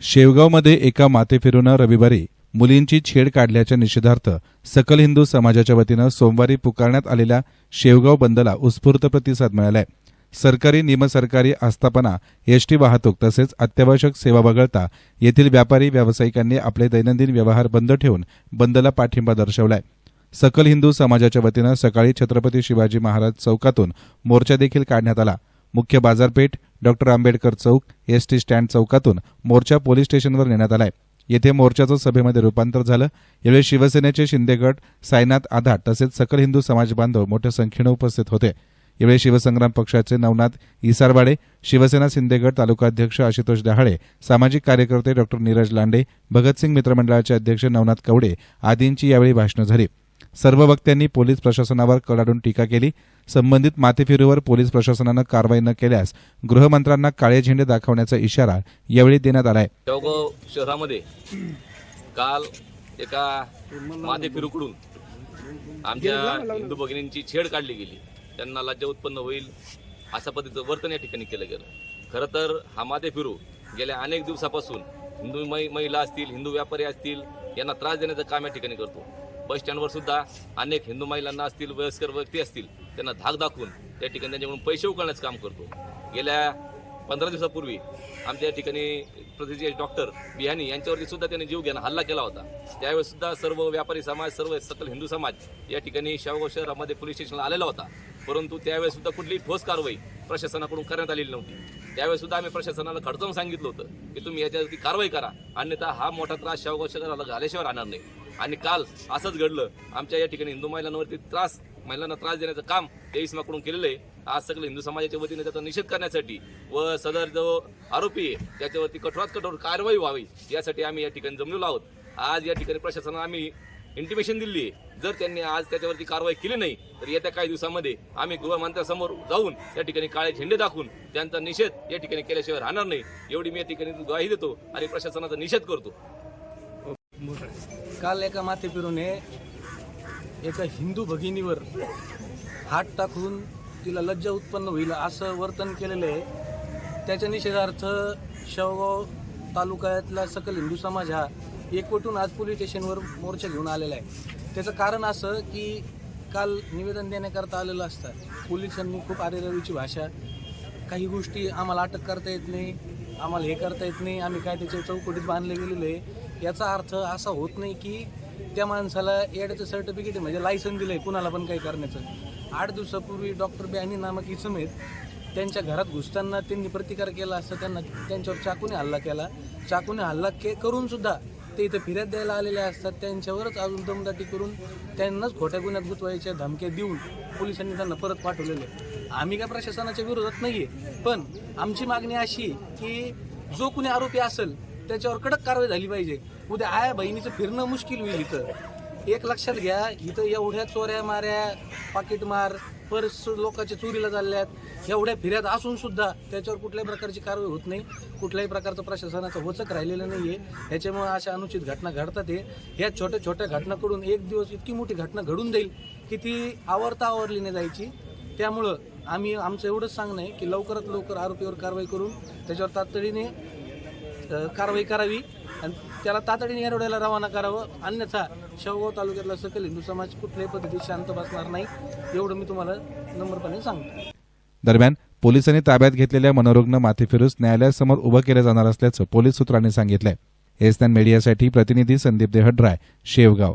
शेवगावमध्ये एका मातेफिरूनं रविवारी मुलींची छेड काढल्याच्या निषेधार्थ सकल हिंदू समाजाच्या वतीनं सोमवारी पुकारण्यात आलेल्या शेवगाव बंदला उत्स्फूर्त प्रतिसाद मिळालाय. सरकारी निमसरकारी आस्थापना एसटी वाहतूक तसेच अत्यावश्यक सेवा वगळता येथील व्यापारी व्यावसायिकांनी आपले दैनंदिन व्यवहार बंद ठेवून बंदला पाठिंबा दर्शवलाय. सकल हिंदू समाजाच्या वतीनं सकाळी छत्रपती शिवाजी महाराज चौकातून मोर्चा देखील काढण्यात आला. मुख्य बाजारपेठ डॉक्टर आंबेडकर चौक एस टी स्टँड चौकातून मोर्चा पोलीस स्टेशनवर नेण्यात आलाय. येथे मोर्चाचं सभेमध्ये रूपांतर झालं. यावेळी शिवसेनेचे शिंदेगड सायनाथ आधाट तसेच सकल हिंदू समाज बांधव मोठ्या संख्येनं उपस्थित होते. यावेळी शिवसंग्राम पक्षाचे नवनाथ इसारवाडे शिवसेना सिंदेगड तालुकाध्यक्ष आशुतोष दहाळे सामाजिक कार्यकर्ते डॉक्टर नीरज लांडे भगतसिंग मित्रमंडळाचे अध्यक्ष नवनाथ कवडे आदींची यावेळी भाषणं झाली. सर्व वक्त्यांनी पोलीस प्रशासनावर कडाडून टीका केली. संबंधित माथेफिरूवर पोलीस प्रशासनानं कारवाई न केल्यास गृहमंत्र्यांना काळे झेंडे दाखवण्याचा इशारा यावेळी देण्यात आलाय. शेवगाव शहरामध्ये काल एका माथेफिरूकडून आमच्या हिंदू भगिनींची छेड काढली गेली. त्यांना लज्जा उत्पन्न होईल अशा पद्धतीचं वर्तन या ठिकाणी केलं गेलं. खरं तर हा माथे फिरू गेल्या अनेक दिवसापासून हिंदू महिला असतील हिंदू व्यापारी असतील यांना त्रास देण्याचं काम या ठिकाणी करतो. बस स्टँडवर सुद्धा अनेक हिंदू महिलांना असतील वयस्कर व्यक्ती असतील त्यांना धाक दाखवून त्या ठिकाणी त्यांच्याकडून पैसे उकळण्याचं काम करतो. गेल्या पंधरा दिवसापूर्वी आमच्या ठिकाणी प्रतिजे डॉक्टर बिहानी यांच्यावरती सुद्धा त्यांनी जीव घेणं हल्ला केला होता. त्यावेळेस सुद्धा सर्व व्यापारी समाज सर्व सकल हिंदू समाज या ठिकाणी शेवगाव शहरामध्ये पोलीस स्टेशनला आलेला होता. परंतु त्यावेळेस सुद्धा कुठलीही ठोस कारवाई प्रशासनाकडून करण्यात आलेली नव्हती. त्यावेळेस सुद्धा आम्ही प्रशासनाला खडतम सांगितलं होतं की तुम्ही याच्यावरती कारवाई करा. अन्यथा हा मोठा त्रास शेवगाव शहराला झाल्याशिवाय राहणार नाही. आणि काल असंच घडलं. आमच्या या ठिकाणी हिंदू महिलांवरती त्रास महिलांना त्रास देण्याचं काम तेवीस माकडून केलेलं आहे. आज सगळे हिंदू समाजाच्या वतीने त्याचा निषेध करण्यासाठी व सदर जो आरोपी आहे त्याच्यावरती कठोरात कठोर कारवाई व्हावी यासाठी आम्ही या ठिकाणी जमलेलो आहोत. आज या ठिकाणी प्रशासनाला आम्ही इंटिमेशन दिली. जर त्यांनी आज त्याच्यावरती कारवाई केली नाही तर येत्या काही दिवसामध्ये आम्ही गृहमंत्र्यासमोर जाऊन त्या ठिकाणी काळे झेंडे दाखवून त्यांचा निषेध या ठिकाणी केल्याशिवाय राहणार नाही. एवढी मी या ठिकाणी ग्वाही देतो आणि प्रशासनाचा निषेध करतो. काल एका माथेपिरूने एका हिंदू भगिनीवर हात टाकून तिला लज्जा उत्पन्न होईल असं वर्तन केलेलं आहे. त्याच्या निषेधार्थ शेवगाव तालुक्यातला सकल हिंदू समाज हा एकवटून आज पोलीस स्टेशनवर मोर्चा घेऊन आलेला आहे. त्याचं कारण असं की काल निवेदन देण्याकरता आलेलं असतं. पोलिसांनी खूप आरेरवीची भाषा काही गोष्टी आम्हाला अटक करता येत नाही आम्हाला हे करता येत नाही आम्ही काय त्याच्या चौकटीत बांधले गेलेलो आहे. याचा अर्थ असा होत नाही की त्या माणसाला एडचं सर्टिफिकेट म्हणजे लायसन दिलं आहे कुणाला पण काही करण्याचं. आठ दिवसापूर्वी डॉक्टर बॅनी नामक इसम आहेत. त्यांच्या घरात घुसताना त्यांनी प्रतिकार केला असता त्यांना त्यांच्यावर चाकूने हल्ला केला. चाकूने हल्ला के करूनसुद्धा ते इथं फिरत द्यायला आलेले असतात. त्यांच्यावरच अजून दमदाटी करून त्यांनाच खोट्या गुन्ह्यात गुतवायच्या धमक्या देऊन पोलिसांनी त्यांना परत पाठवलेले आहे. आम्ही काय प्रशासनाच्या विरोधात नाही आहे पण आमची मागणी अशी आहे की जो कुणी आरोपी असेल त्याच्यावर कडक कारवाई झाली पाहिजे. उद्या आया बहिणीचं फिरणं मुश्किल होईल इथं. एक लक्षात घ्या इथं एवढ्या चोऱ्या माऱ्या पाकिटमार पर्स लोकांच्या चोरीला चालल्यात. एवढ्या फिर्याद असून सुद्धा त्याच्यावर कुठल्याही प्रकारची कारवाई होत नाही. कुठल्याही प्रकारचं प्रशासनाचं वचक राहिलेलं नाही आहे त्याच्यामुळे अशा अनुचित घटना घडतात आहे या छोट्या छोट्या घटनाकडून एक दिवस इतकी मोठी घटना घडून जाईल की ती आवरता आवरली नाही जायची. त्यामुळं आम्ही आमचं एवढंच सांगणं आहे की लवकरात लवकर आरोपीवर कारवाई करून त्याच्यावर तातडीने कारवाई करावी आणि त्याला तातडीने येरवड्याला रवाना करावं. अन्यथा शेवगाव तालुक्यातला सकल हिंदू समाज कुठल्याही पद्धतीत शांत बसणार नाही. एवढं मी तुम्हाला नम्रपणे सांगतो. दरम्यान पोलिसांनी ताब्यात घेतलेल्या मनोरुग्ण माथेफिरूस न्यायालयासमोर उभं केलं जाणार असल्याचं पोलीस सूत्रांनी सांगितलंय. एसनॅन मीडियासाठी प्रतिनिधी संदीप देहड्राय शेवगाव.